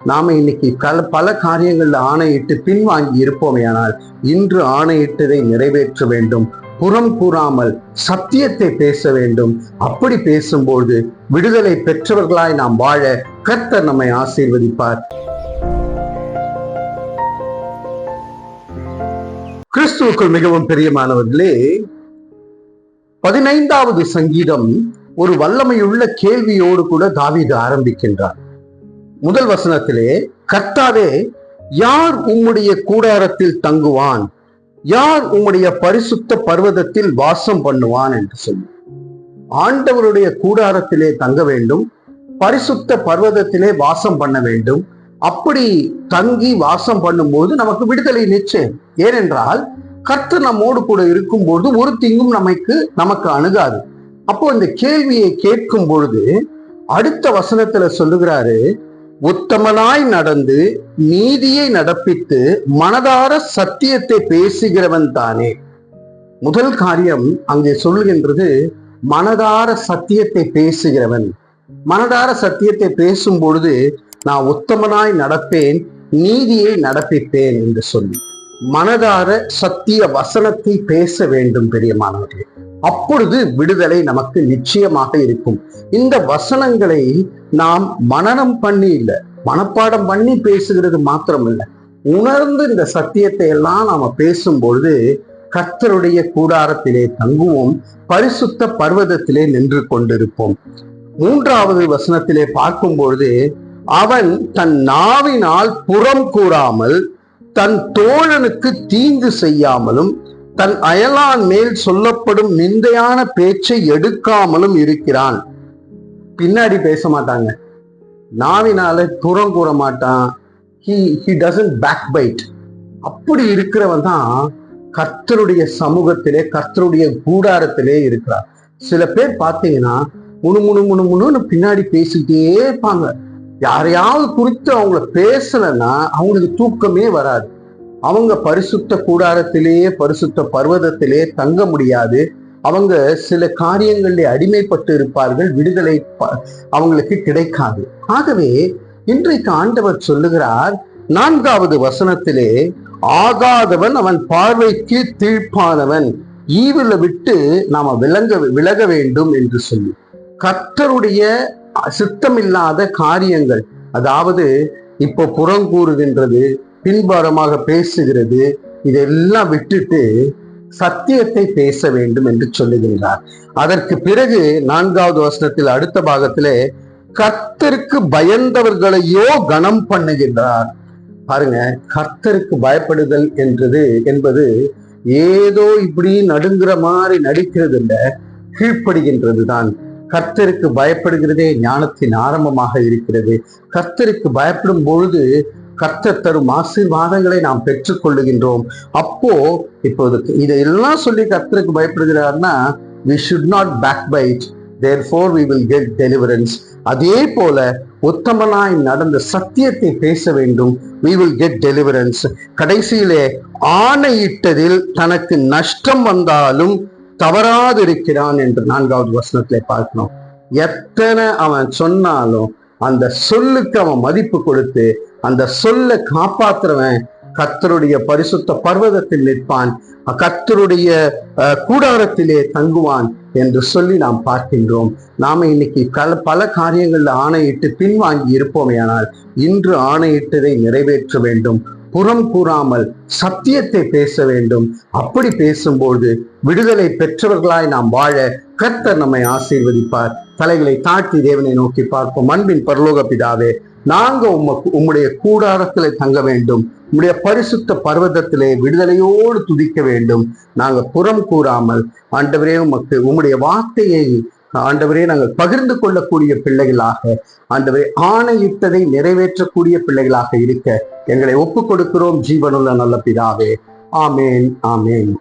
நாம இன்னைக்கு கல பல காரியங்கள்ல ஆணையிட்டு பின்வாங்கி இருப்போமேயானால் இன்று ஆணையிட்டதை நிறைவேற்ற வேண்டும். புறம் கூறாமல் சத்தியத்தை பேச வேண்டும். அப்படி பேசும்போது விடுதலை பெற்றவர்களாய் நாம் வாழ கர்த்தர் நம்மை ஆசீர்வதிப்பார். கிறிஸ்துவுக்குள் மிகவும் பிரியமானவர்களே பதினைந்தாவது சங்கீதம் ஒரு வல்லமையுள்ள கேள்வியோடு கூட தாவீது ஆரம்பிக்கின்றார். முதல் வசனத்திலே கர்த்தாவே யார் உம்முடைய கூடாரத்தில் தங்குவான்? யார் உம்முடைய பரிசுத்த பர்வதத்தில் வாசம் பண்ணுவான்? என்று சொல்லி. ஆண்டவருடைய கூடாரத்திலே தங்க வேண்டும் பரிசுத்த பர்வதத்திலே வாசம் பண்ண வேண்டும். அப்படி தங்கி வாசம் பண்ணும்போது நமக்கு விடுதலை நிச்சயம். ஏனென்றால் கர்த்தர் நம்மோடு கூட இருக்கும்போது ஒரு திங்கும் நமக்கு நமக்கு அணுகாது. அப்போ இந்த கேள்வியை கேட்கும் பொழுது அடுத்த வசனத்துல சொல்லுகிறாரு உத்தமனாய் நடந்து நீதியை நடப்பித்து மனதார சத்தியத்தை பேசுகிறவன் தானே. முதல் காரியம் அங்கே சொல்லுகின்றது மனதார சத்தியத்தை பேசுகிறவன். மனதார சத்தியத்தை பேசும் பொழுது நான் உத்தமனாய் நடப்பேன் நீதியை நடப்பிப்பேன் என்று சொல்லி. மனதார சத்திய வசனத்தை பேச வேண்டும் பெரியமானவர்களே. அப்பொழுது விடுதலை நமக்கு நிச்சயமாக இருக்கும். இந்த வசனங்களை நாம் மனனம் பண்ணி இல்லை மனப்பாடம் பண்ணி பேசுகிறது மாத்திரம் இல்லை உணர்ந்து இந்த சத்தியத்தை எல்லாம் நாம பேசும்பொழுது கர்த்தருடைய கூடாரத்திலே தங்குவோம் பரிசுத்த பர்வதத்திலே நின்று கொண்டிருப்போம். மூன்றாவது வசனத்திலே பார்க்கும் பொழுது அவன் தன் நாவினால் புறம் கூறாமல் தன் தோழனுக்கு தீங்கு செய்யாமலும் தன் அயலான் மேல் சொல்லப்படும் நிந்தையான பேச்சை எடுக்காமலும் இருக்கிறான். பின்னாடி பேச மாட்டாங்க. நாவினால புறம் கூற மாட்டான். He he doesn't backbite அப்படி இருக்கிறவன் தான் கர்த்தருடைய சமூகத்திலே கர்த்தருடைய கூடாரத்திலே இருக்கிறார் சில பேர் பார்த்தீங்கன்னா முணு முணு முணு முணுன்னு பின்னாடி பேசிக்கிட்டே இருப்பாங்க. யாரையாவது குறித்து அவங்கள பேசலைன்னா அவங்களுக்கு தூக்கமே வராது. அவங்க பரிசுத்த கூடாரத்திலேயே பரிசுத்த பர்வதத்திலே தங்க முடியாது. அவங்க சில காரியங்களில் அடிமைப்பட்டு இருப்பார்கள் விடுதலை ப- அவங்களுக்கு கிடைக்காது. ஆகவே இன்றைக்கு ஆண்டவர் சொல்லுகிறார் நான்காவது வசனத்திலே ஆகாதவன் அவன் பார்வைக்கு தீழ்ப்பானவன் ஈவில விட்டு நாம விளங்க விலக வேண்டும் என்று சொல்லி. கர்த்தருடைய சித்தமில்லாத காரியங்கள். அதாவது இப்போ புறங்கூறுகின்றது பின்புறமாக பேசுகிறது இதெல்லாம் விட்டுட்டு சத்தியத்தை பேச வேண்டும் என்று சொல்லுகின்றார். அதற்கு பிறகு நான்காவது வசனத்தில் அடுத்த பாகத்திலே கர்த்தருக்கு பயந்தவர்களையோ கனம் பண்ணுகின்றார். பாருங்க கர்த்தருக்கு பயப்படுதல் என்றது என்பது ஏதோ இப்படி நடுங்குற மாதிரி நடிக்கிறது இல்லை கீழ்ப்படுகின்றது தான் கர்த்தருக்கு பயப்படுகிறதே ஞானத்தின் ஆரம்பமாக இருக்கிறது. கர்த்தருக்கு பயப்படும் பொழுது கர்த்தர் தரும் ஆசீர்வாதங்களை நாம் பெற்றுக்கொள்ளுகின்றோம். அப்போ இப்போது இதையெல்லாம் சொல்லி கர்த்தருக்கு பயப்படுகிறார்னா not backbite therefore we will get deliverance அதே போல உத்தமனாய் நடந்த சத்தியத்தை பேச வேண்டும். வி வில் கெட் டெலிவரன்ஸ் கடைசியிலே ஆணையிட்டதில் தனக்கு நஷ்டம் வந்தாலும் தவறாது இருக்கிறான் என்று நான்காவது வசனத்திலே பார்க்கணும் எத்தனை அவன் சொன்னாலும் அந்த சொல்லுக்கு அவன் மதிப்பு கொடுத்து அந்த சொல்ல காப்பாத்துறவன் கர்த்தருடைய பரிசுத்த பர்வதத்தில் நிற்பான் கத்தருடைய அஹ், கூடாரத்திலே தங்குவான் என்று சொல்லி நாம் பார்க்கின்றோம். நாம இன்னைக்கு கல பல காரியங்கள்ல ஆணையிட்டு பின்வாங்கி இருப்போமே ஆனால் இன்று ஆணையிட்டதை நிறைவேற்ற வேண்டும். புறம் கூறாமல் சத்தியத்தை பேச வேண்டும். அப்படி பேசும்போது விடுதலை பெற்றவர்களாய் நாம் வாழ கர்த்தர் நம்மை ஆசீர்வதிப்பார். தலைகளை தாழ்த்தி தேவனை நோக்கி பார்ப்போம். அன்பின் பரலோக பிதாவே நாங்க உமக்கு உம்முடைய கூடாரத்திலே தங்க வேண்டும். உம்முடைய பரிசுத்த பர்வதத்திலே விடுதலையோடு துதிக்க வேண்டும். நாங்க புறம் கூறாமல் ஆண்டவரே உமக்கு உம்முடைய வார்த்தையை ஆண்டவரே நாங்கள் பகிர்ந்து கொள்ளக்கூடிய பிள்ளைகளாக ஆண்டவரே ஆணையிட்டதை நிறைவேற்றக்கூடிய பிள்ளைகளாக இருக்க எங்களை ஒப்புக் கொடுக்கிறோம் ஜீவனுள்ள நல்ல பிதாவே. ஆமேன் ஆமேன்.